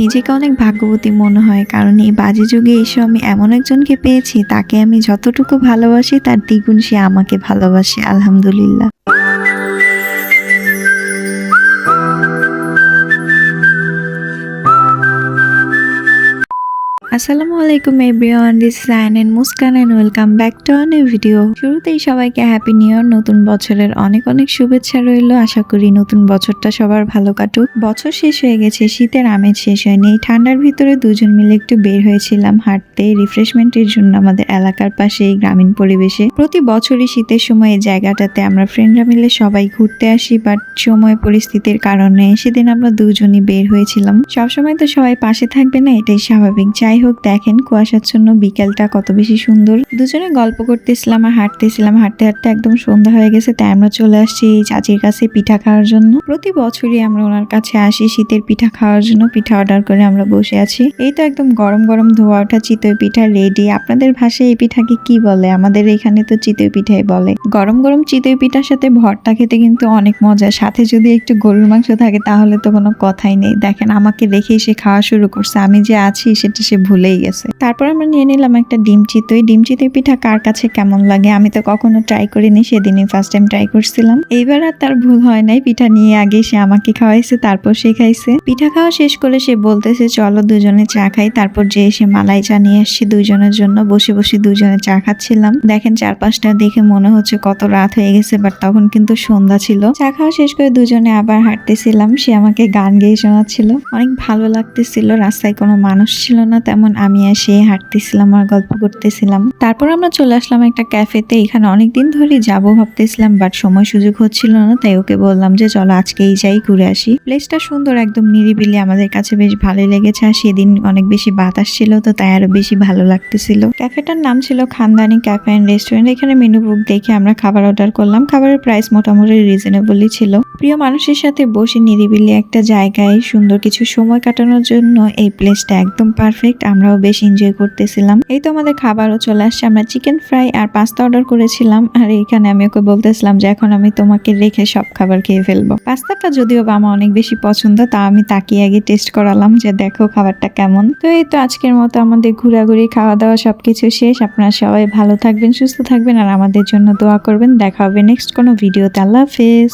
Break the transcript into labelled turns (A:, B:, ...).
A: নিজেকে অনেক ভাগ্যবতী মনে হয়, কারণ এই বাজে যুগে এসে আমি এমন একজনকে পেয়েছি, তাকে আমি যতটুকু ভালোবাসি, তার দ্বিগুণ সে আমাকে ভালোবাসে, আলহামদুলিল্লাহ। আসসালামু আলাইকুম everyone this Ayan and Muskan and welcome back to a new video শুরুতেই সবাইকে হ্যাপি নিউ ইয়ার নতুন বছরের অনেক অনেক শুভেচ্ছা রইল। আশা করি নতুন বছরটা সবার ভালো কাটুক। বছর শেষ হয়ে গেছে, শীতের আমেজ শেষ হয়নি। এই ঠান্ডার ভিতরে দুজন মিলে একটু বের হয়েছিলাম হাঁটতে। রিফ্রেশমেন্টের জন্য আমাদের এলাকার পাশে এই গ্রামীণ পরিবেশে। প্রতি বছরই শীতের সময় এই জায়গাটাতে আমরা ফ্রেন্ডরা মিলে সবাই ঘুরতে আসি বাট সময় পরিস্থিতির কারণে সেদিন আমরা দুজনই বের হয়েছিলাম। সবসময় তো সবাই পাশে থাকবে না, এটাই স্বাভাবিক। যাই হোক দেখেন কুয়াশাচ্ছন্ন বিকেলটা কত বেশি সুন্দর। দুজনে গল্প করতেছিলাম আর হাঁটতেছিলাম। হাঁটতে হাঁটতে একদম সন্ধ্যা হয়ে গেছে, তাই আমরা চলে আসছি এই চাচির কাছে পিঠা খাওয়ার জন্য। প্রতি বছরই আমরা ওনার কাছে আসি শীতের পিঠা খাওয়ার জন্য। পিঠা অর্ডার করে আমরা বসে আছি। এই তো একদম গরম গরম ধোয়া ওঠা চিতই পিঠা রেডি আপনাদের ভাষায় এই পিঠাকে কি বলে? আমাদের এখানে তো চিতই পিঠাই বলে। গরম গরম চিতই পিঠার সাথে ভর্তা খেতে কিন্তু অনেক মজা। সাথে যদি একটু গরুর মাংস থাকে, তাহলে তো কোনো কথাই নেই। দেখেন, আমাকে দেখেই সে খাওয়া শুরু করছে। আমি যে আছি, সেটা সে ভুলেই গেছে। তারপর আমরা নিয়ে নিলাম একটা ডিম চিতই। ডিম চিতই পিঠা কার কাছে কেমন লাগে? আমি তো কখনো ট্রাই করিনি, সেদিনই ফার্স্ট টাইম ট্রাই করছিলাম। এইবার আর তার ভুল হয় নাই। পিঠা নিয়ে আগে সে আমাকে খাওয়াইছে, তারপর সে খাইছে। পিঠা খাওয়া শেষ করে সে বলতেছে, চলো দুজনে চা খাই। তারপর যে এসে মালাই চা নিয়ে আসছি দুজনের জন্য, বসে বসে দুজনে চা খাচ্ছিলাম। দেখেন চারপাশটা দেখে মনে হচ্ছে কত রাত হয়ে গেছে বাট তখন কিন্তু সন্ধ্যা ছিল। চা খাওয়া শেষ করে দুজনে আবার হাঁটতেছিলাম। সে আমাকে গান গেয়ে শোনাচ্ছিল। অনেক ভালো লাগতেছিল। রাস্তায় কোনো মানুষ ছিল না তেমন আমি আর সে হাঁটতেছিলাম আর গল্প করতেছিলাম, তারপর আমরা চলে আসলাম একটা ক্যাফেতে। এখানে অনেকদিন ধরে যাব ভাবতেছিলাম, বাট সময় সুযোগ হচ্ছিল না, তাই ওকে বললাম যে, চলো আজকেই যাই ঘুরে আসি। প্লেসটা সুন্দর, একদম নিরিবিলি, আমাদের কাছে বেশ ভালোই লেগেছে। আর সেদিন অনেক বেশি বাতাস ছিল তো, তাই আরও বেশি ভালো লাগতেছিল। ক্যাফেটার নাম ছিল খানদানি ক্যাফে অ্যান্ড রেস্টুরেন্ট। এখানে মেনু বুক দেখে আমরা খাবার অর্ডার করলাম। খাবারের প্রাইস মোটামুটি রিজনেবলই ছিল। প্রিয় মানুষের সাথে বসে নিরিবিলি একটা জায়গায় সুন্দর কিছু সময় কাটানোর জন্য এই প্লেসটা একদম পারফেক্ট। আমরাও বেশ এনজয় করতেছিলাম। এই তো আমাদের খাবারও চলে আসছে। আমরা চিকেন ফ্রাই আর পাস্তা অর্ডার করেছিলাম। আর এখানে আমি ওকে বলতেছিলাম যে, এখন আমি তোমাকে রেখে সব খাবার খেয়ে ফেলব। পাস্তাটা যদিও বা আমার অনেক বেশি পছন্দ তা আমি তাকিয়ে আগে টেস্ট করালাম যে, দেখো খাবারটা কেমন? তো এই তো আজকের মতো আমাদের ঘোরাঘুরি খাওয়া দাওয়া সবকিছু শেষ। আপনারা সবাই ভালো থাকবেন, সুস্থ থাকবেন। আর আমাদের জন্য দোয়া করবেন। দেখা হবে নেক্সট কোনো ভিডিওতে আল্লাহ হাফেজ।